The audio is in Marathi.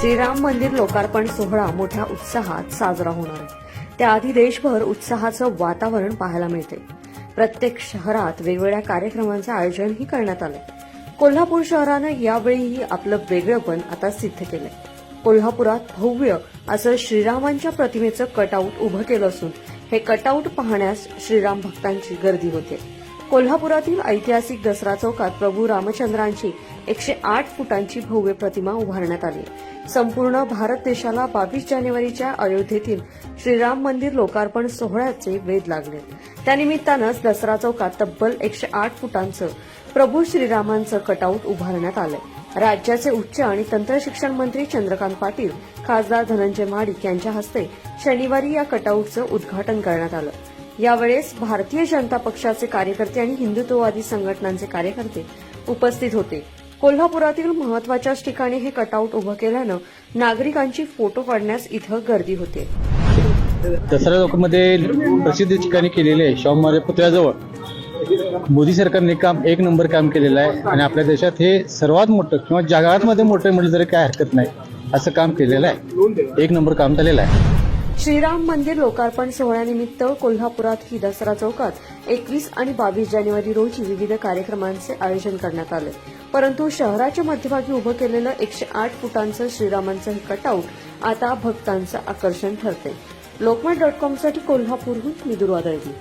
श्रीराम मंदिर लोकार्पण सोहळा मोठ्या उत्साहात साजरा होणार आहे. त्याआधी देशभर उत्साहाचं वातावरण पाहायला मिळते. प्रत्येक शहरात वेगवेगळ्या कार्यक्रमांचं आयोजनही करण्यात आलंय. कोल्हापूर शहरानं यावेळीही आपलं वेगळंपण आता सिद्ध केलंय. कोल्हापुरात भव्य असं श्रीरामांच्या प्रतिमेचं कटआउट उभं केलं असून हे कटआउट पाहण्यास श्रीराम भक्तांची गर्दी होते. कोल्हापुरातील ऐतिहासिक दसरा चौकात प्रभू रामचंद्रांची एकशे आठ फुटांची भव्य प्रतिमा उभारण्यात आली. संपूर्ण भारत देशाला बावीस जानेवारीच्या अयोध्येतील श्रीराम मंदिर लोकार्पण सोहळ्याचे वेध लागले. त्यानिमित्तानंच दसरा चौकात तब्बल एकशे आठ फुटांचं प्रभू श्रीरामांचं कटआउट उभारण्यात आलंय राज्याचे उच्च आणि तंत्रशिक्षण मंत्री चंद्रकांत पाटील खासदार धनंजय महाडिक यांच्या हस्ते शनिवारी या कटआउटचं उद्घाटन करण्यात आलं. यावेळेस भारतीय जनता पक्षाचे कार्यकर्ते आणि हिंदुत्ववादी संघटनांचे कार्यकर्ते उपस्थित होते. कोल्हापुरातील महत्वाच्याच ठिकाणी हे कटआउट उभं केल्यानं नागरिकांची फोटो काढण्यास इथं गर्दी होते. दसरा चौकामध्ये प्रसिद्ध ठिकाणी केलेले आहे शाहू महाराज पुतळ्याजवळ. मोदी सरकारने काम एक नंबर काम केलेलं आहे आणि आपल्या देशात हे सर्वात मोठं किंवा जगामध्ये मोठं म्हटलं तरी काय हरकत नाही. असं काम केलेलं आहे. एक नंबर काम झालेलं आहे. श्रीराम मंदिर लोकार्पण सोहळ्यानिमित्त कोल्हापुरात ही दसरा चौकात एकवीस आणि बावीस जानेवारी रोजी विविध कार्यक्रमांचे आयोजन करण्यात आले. परंतु शहराच्या मध्यभागी उभं केलेलं एकशे आठ फुटांचं श्रीरामांचं हे कटआउट आता भक्तांचं आकर्षण ठरते लोकमत डॉट कॉमसाठी कोल्हापूरहून मी दुर्वादळगी